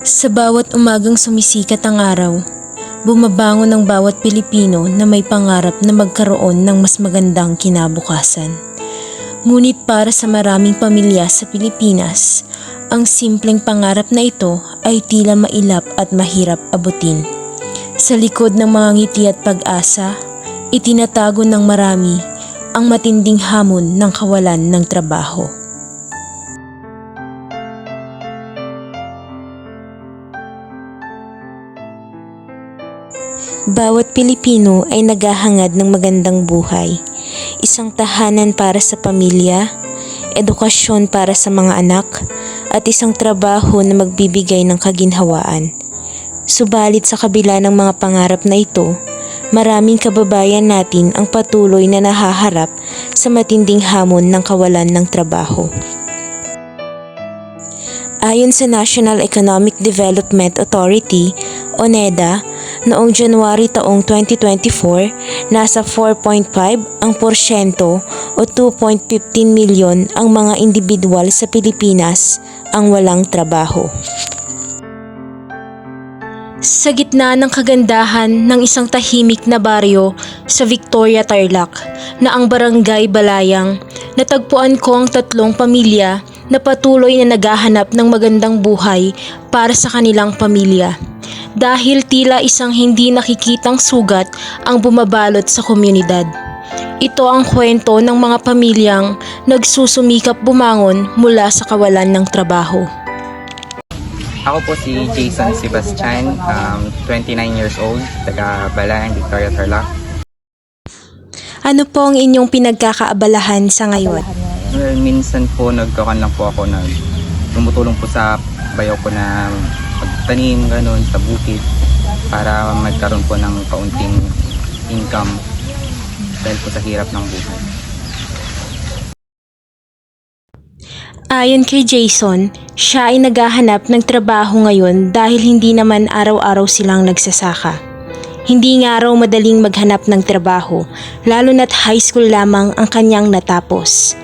Sa bawat umagang sumisikat ang araw, bumabangon ang bawat Pilipino na may pangarap na magkaroon ng mas magandang kinabukasan. Ngunit para sa maraming pamilya sa Pilipinas, ang simpleng pangarap na ito ay tila mailap at mahirap abutin. Sa likod ng mga ngiti at pag-asa, itinatago ng marami ang matinding hamon ng kawalan ng trabaho. Bawat Pilipino ay naghahangad ng magandang buhay. Isang tahanan para sa pamilya, edukasyon para sa mga anak, at isang trabaho na magbibigay ng kaginhawaan. Subalit sa kabila ng mga pangarap na ito, maraming kababayan natin ang patuloy na nahaharap sa matinding hamon ng kawalan ng trabaho. Ayon sa National Economic Development Authority o NEDA, noong January taong 2024, nasa 4.5 ang porsyento o 2.15 milyon ang mga individual sa Pilipinas ang walang trabaho. Sa gitna ng kagandahan ng isang tahimik na baryo sa Victoria, Tarlac na ang Barangay Balayang, natagpuan ko ang tatlong pamilya na patuloy na naghahanap ng magandang buhay para sa kanilang pamilya. Dahil tila isang hindi nakikitang sugat ang bumabalot sa komunidad. Ito ang kwento ng mga pamilyang nagsusumikap bumangon mula sa kawalan ng trabaho. Ako po si Jason Sebastian, um, 29 years old, taga Balayang, Victoria, Tarlac. Ano po ang inyong pinagkakaabalahan sa ngayon? Well, minsan po nagkakan lang po ako na tumutulong po sa bayaw ko na pagtanim ganun sa bukid para magkaroon po ng kaunting income dahil po sa hirap ng buhay. Ayon kay Jason, siya ay naghahanap ng trabaho ngayon dahil hindi naman araw-araw silang nagsasaka. Hindi nga raw madaling maghanap ng trabaho, lalo na't high school lamang ang kanyang natapos.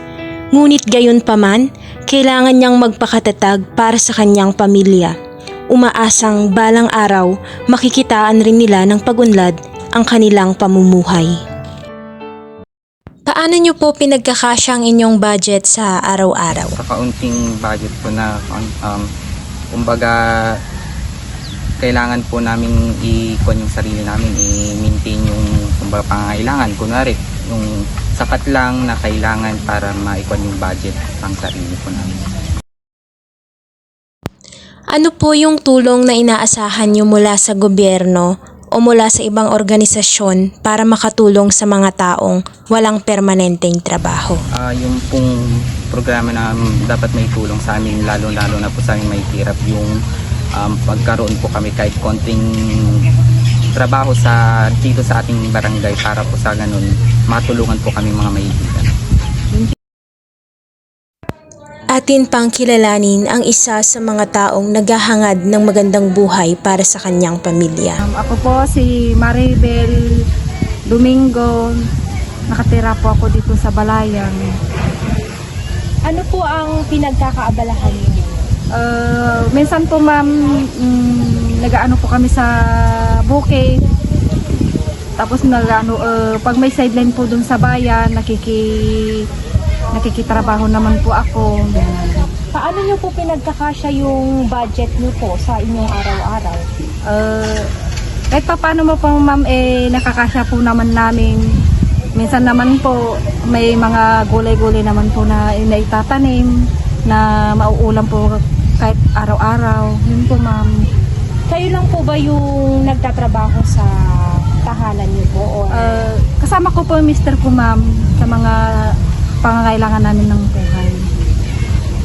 Ngunit gayon pa man, kailangan niyang magpakatatag para sa kanyang pamilya. Umaasang balang araw, makikitaan rin nila ng pagunlad ang kanilang pamumuhay. Paano niyo po pinagkakasya ang inyong budget sa araw-araw? Sa kaunting budget po na um, kumbaga kailangan po namin i-con yung sarili namin, i-maintain yung kumbaga pangangailangan. Kunwari, yung sapat lang na kailangan para ma-con yung budget pang sarili po namin. Ano po yung tulong na inaasahan niyo mula sa gobyerno o mula sa ibang organisasyon para makatulong sa mga taong walang permanenteng trabaho? Ah, yung pong programa na dapat may tulong sa amin, lalo-lalo na po sa amin may hirap yung um, pagkaroon po kami kahit konting trabaho sa dito sa ating barangay para po sa ganun matulungan po kami mga maibigan. Atin pang kilalanin ang isa sa mga taong naghahangad ng magandang buhay para sa kanyang pamilya. Um, ako po si Maribel Domingo. Nakatira po ako dito sa Balayang. Ano po ang pinagkakaabalahan niyo? Uh, minsan po ma'am, mm, nag-ano po kami sa bukid. Tapos nag-ano, uh, pag may sideline po dun sa bayan, nakiki nakikitrabaho naman po ako. Paano nyo po pinagkakasya yung budget nyo po sa inyong araw-araw? Uh, kahit pa paano mo po ma'am, eh, nakakasya po naman namin. Minsan naman po, may mga gulay-gulay naman po na naitatanim na mauulam po kahit araw-araw. Yun po ma'am. Kayo lang po ba yung nagtatrabaho sa tahanan nyo po? Or Uh, kasama ko po mister ko ma'am sa mga pangangailangan namin ng buhay.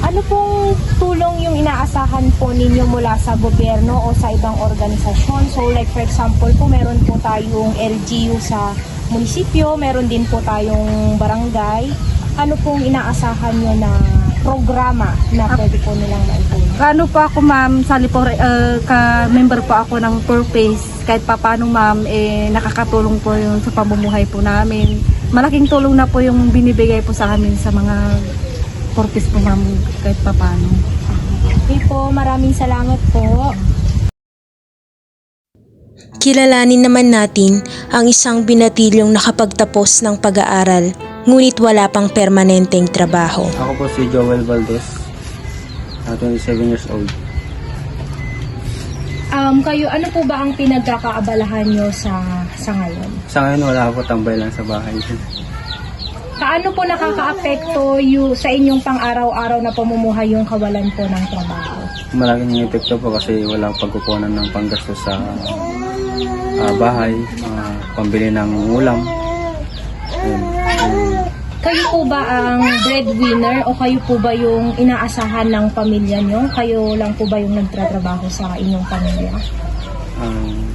ano pong tulong yung inaasahan po ninyo mula sa gobyerno o sa ibang organisasyon? So like for example po, meron po tayong LGU sa munisipyo, meron din po tayong barangay. Ano pong inaasahan nyo na programa na pwede po nilang maitulong? Ano po ako ma'am, sali po, uh, ka-member po ako ng Purpose. Kahit pa paano ma'am, eh, nakakatulong po yun sa pamumuhay po namin. Malaking tulong na po yung binibigay po sa amin sa mga Purpose po ma'am, kahit pa paano. Okay po, maraming salamat po. Kilalanin naman natin ang isang binatilyong nakapagtapos ng pag-aaral ngunit wala pang permanenteng trabaho. Ako po si Joel Valdez, uh, 27 years old. Um, kayo, ano po ba ang pinagkakaabalahan nyo sa, sa ngayon? Sa ngayon wala ako tambay lang sa bahay. Paano po nakakaapekto yung, sa inyong pang-araw-araw na pamumuhay yung kawalan po ng trabaho? Malaking epekto po kasi wala akong pagkukunan ng panggastos sa ah, bahay, ah, pambili ng ulam. Ayun. Kayo po ba ang breadwinner o kayo po ba yung inaasahan ng pamilya nyo? Kayo lang po ba yung nagtatrabaho sa inyong pamilya? Um,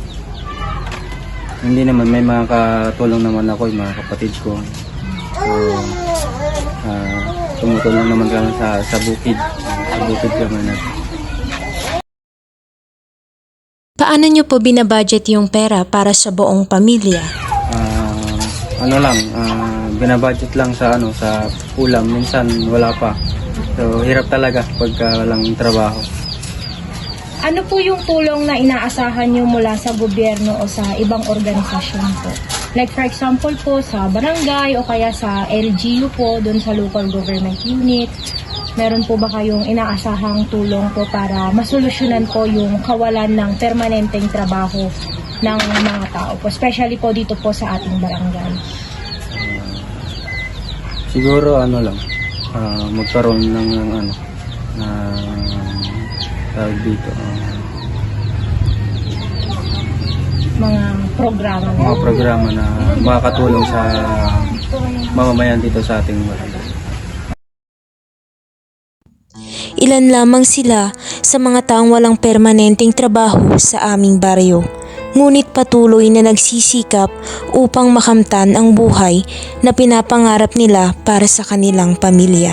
hindi naman, may mga katulong naman ako, yung mga kapatid ko. So, ah, tumutulong naman kami sa, sa bukid. Sa bukid kami na. Paano nyo po binabudget yung pera para sa buong pamilya? Ah, ano lang, ah, binabudget lang sa ano sa ulam. Minsan wala pa. So, hirap talaga pagka walang trabaho. Ano po yung tulong na inaasahan nyo mula sa gobyerno o sa ibang organisasyon po? Like for example po sa barangay o kaya sa LGU po, dun sa local government unit. Meron po ba kayong inaasahang tulong po para masolusyonan po yung kawalan ng permanenteng trabaho ng mga tao po, especially po dito po sa ating barangay? Siguro ano lang, ah, magkaroon ng, ng ano na tawag dito, ah, Mga programa na. mga programa na makakatulong sa mamamayan dito sa ating barangay. Ilan lamang sila sa mga taong walang permanenteng trabaho sa aming baryo. Ngunit patuloy na nagsisikap upang makamtan ang buhay na pinapangarap nila para sa kanilang pamilya.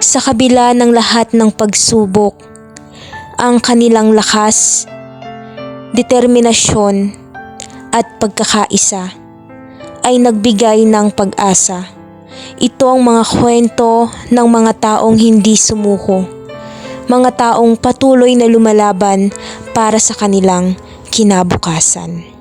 Sa kabila ng lahat ng pagsubok, ang kanilang lakas, determinasyon at pagkakaisa ay nagbigay ng pag-asa. Ito ang mga kwento ng mga taong hindi sumuko, mga taong patuloy na lumalaban para sa kanilang kinabukasan.